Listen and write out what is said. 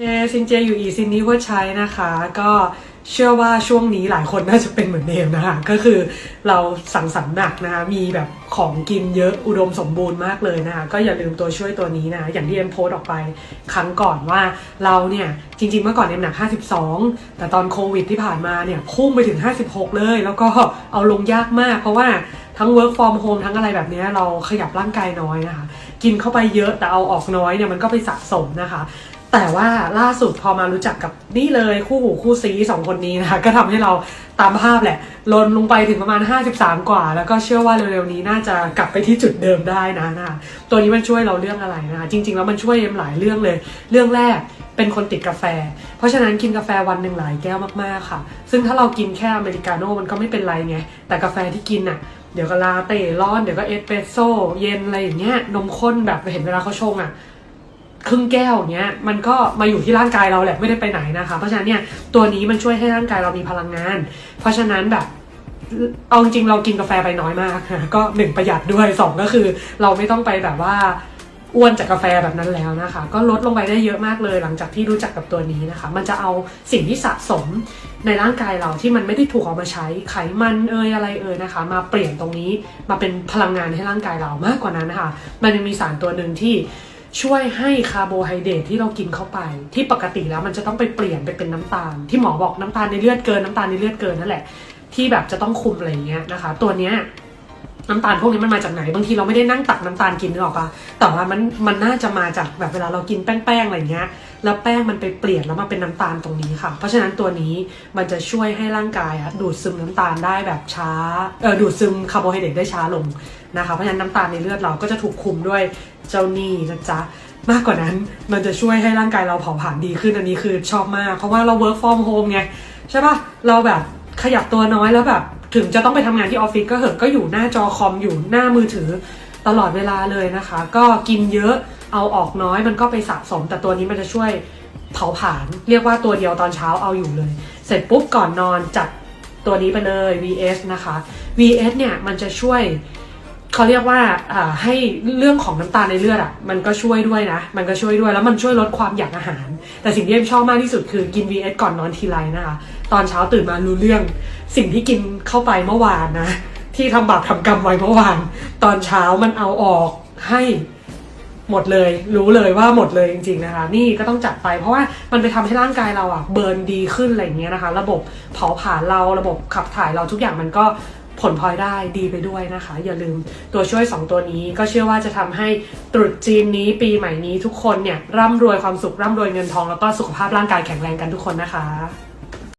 เอซินเจอยู่อีซินนี้ว่าใช้นะคะ ก็เชื่อว่าช่วงนี้หลายคนน่าจะเป็นเหมือนเดมนะคะ ก็คือเราสั่งสรรค์หนักนะคะ มีแบบของกินเยอะอุดมสมบูรณ์มากเลยนะคะ ก็อย่าลืมตัวช่วยตัวนี้นะ อย่างที่เอ็มโพสออกไปครั้งก่อนว่าเราเนี่ย จริง ๆ เมื่อก่อนเอ็มหนัก 52 แต่ตอนโควิดที่ผ่านมาเนี่ยพุ่งไปถึง 56 เลย แล้วก็เอาลงยากมาก เพราะว่าทั้ง work from home ทั้งอะไรแบบนี้เราขยับร่างกายน้อยนะคะ กินเข้าไปเยอะแต่เอาออกน้อยเนี่ยมันก็ไปสะสมนะคะ แต่ว่าล่าสุดพอมารู้จักกับนี่เลยคู่หูคู่ซีสองคนนี้นะคะ ก็ทำให้เราตามภาพแหละลนลงไปถึงประมาณ 53 กว่า แล้วก็เชื่อว่าเร็วๆนี้น่าจะกลับไปที่จุดเดิมได้นะนะตัวนี้มันช่วยเราเรื่องอะไรนะคะจริง ๆ แล้วมันช่วยเอ็มหลายเรื่องเลย เรื่องแรกเป็นคนติดกาแฟ เพราะฉะนั้นกินกาแฟวันหนึ่งหลายแก้วมากๆค่ะ ซึ่งถ้าเรากินแค่อเมริกาโน่มันก็ไม่เป็นไรไงแต่กาแฟที่กินน่ะเดี๋ยวก็ลาเต้ร้อนเดี๋ยวก็เอสเปรสโซ่เย็นอะไรอย่างเงี้ยนมข้นแบบเห็นเวลาเขาชงอะ ครึ่งแก้วเงี้ยมันก็มาอยู่ที่ร่างกายเราแหละไม่ได้ไปไหนนะคะ เพราะฉะนั้นเนี่ยตัวนี้มันช่วยให้ร่างกายเรามีพลังงาน เพราะฉะนั้นแบบเอาจริงเรากินกาแฟไปน้อยมากก็หนึ่งประหยัดด้วยสองก็คือ เราไม่ต้องไปแบบว่าอ้วนจากกาแฟแบบนั้นแล้วนะคะ ก็ลดลงไปได้เยอะมากเลย หลังจากที่รู้จักกับตัวนี้นะคะ มันจะเอาสิ่งที่สะสมในร่างกายเราที่มันไม่ได้ถูกเอามาใช้ไขมันเอ่ยอะไรเอ่ยนะคะ มาเปลี่ยนตรงนี้มาเป็นพลังงานให้ร่างกายเรามากกว่านั้นนะคะมันยังมีสารตัวหนึ่งที่ ช่วยให้คาร์โบไฮเดรตที่เรากินเข้าไป ที่ปกติแล้วมันจะต้องไปเปลี่ยนไปเป็นน้ำตาล ที่หมอบอกน้ำตาลในเลือดเกินน้ำตาลในเลือดเกินนั่นแหละ ที่แบบจะต้องคุมอะไรเงี้ยนะคะ ตัวเนี้ย น้ำตาลพวกนี้มันมาจากไหนบางทีเราไม่ได้นั่งตักน้ำตาลกินนึกออกปะแต่ว่ามันมันน่าจะมาจากแบบเวลาเรากินแป้งๆอะไรเงี้ย แล้วแป้งมันไปเปลี่ยนแล้วมาเป็นน้ำตาลตรงนี้ค่ะ เพราะฉะนั้นตัวนี้มันจะช่วยให้ร่างกายอะดูดซึมน้ำตาลได้แบบช้าเออดูดซึมคาร์โบไฮเดรตได้ช้าลงนะคะ เพราะฉะนั้นน้ำตาลในเลือดเราก็จะถูกคุมด้วยเจ้านี่นะจ๊ะมากกว่านั้นมันจะช่วยให้ร่างกายเราเผาผลาญดีขึ้นอันนี้คือชอบมาก เพราะว่าเรา work from home ไงใช่ปะเราแบบขยับตัวน้อยแล้วแบบ ถึงจะต้องไปทำงานที่ออฟฟิศก็เหอะก็อยู่หน้าจอคอมอยู่หน้ามือถือตลอดเวลาเลยนะคะ ก็กินเยอะเอาออกน้อยมันก็ไปสะสม แต่ตัวนี้มันจะช่วยเผาผลาญเรียกว่าตัวเดียวตอนเช้าเอาอยู่เลย เสร็จปุ๊บก่อนนอนจัดตัวนี้ไปเลย VS นะคะ VS เนี่ยมันจะช่วย เขาเรียกว่าให้เรื่องของน้ำตาลในเลือดอะมันก็ช่วยด้วยนะ มันก็ช่วยด้วยแล้วมันช่วยลดความอยากอาหาร แต่สิ่งที่เอ็มชอบมากที่สุดคือกิน VS ก่อนนอนทีไรนะคะตอนเช้าตื่นมารู้เรื่อง สิ่งที่กินเข้าไปเมื่อวานนะ ที่ทำบาปทำกรรมไว้เมื่อวาน ตอนเช้ามันเอาออกให้หมดเลย รู้เลยว่าหมดเลยจริงๆนะคะ นี่ก็ต้องจัดไปเพราะว่ามันไปทำให้ร่างกายเราอะเบิร์นดีขึ้นอะไรอย่างเงี้ยนะคะ ระบบเผาผลาญเราระบบขับถ่ายเราทุกอย่างมันก็ ผลพลอยได้ดีไปด้วยนะคะ อย่าลืมตัวช่วย 2 ตัวนี้ก็เชื่อว่าจะทำให้ตรุษจีนนี้ปีใหม่นี้ทุกคนเนี่ยร่ำรวยความสุขร่ำรวยเงินทองแล้วก็สุขภาพร่างกายแข็งแรงกันทุกคนนะคะ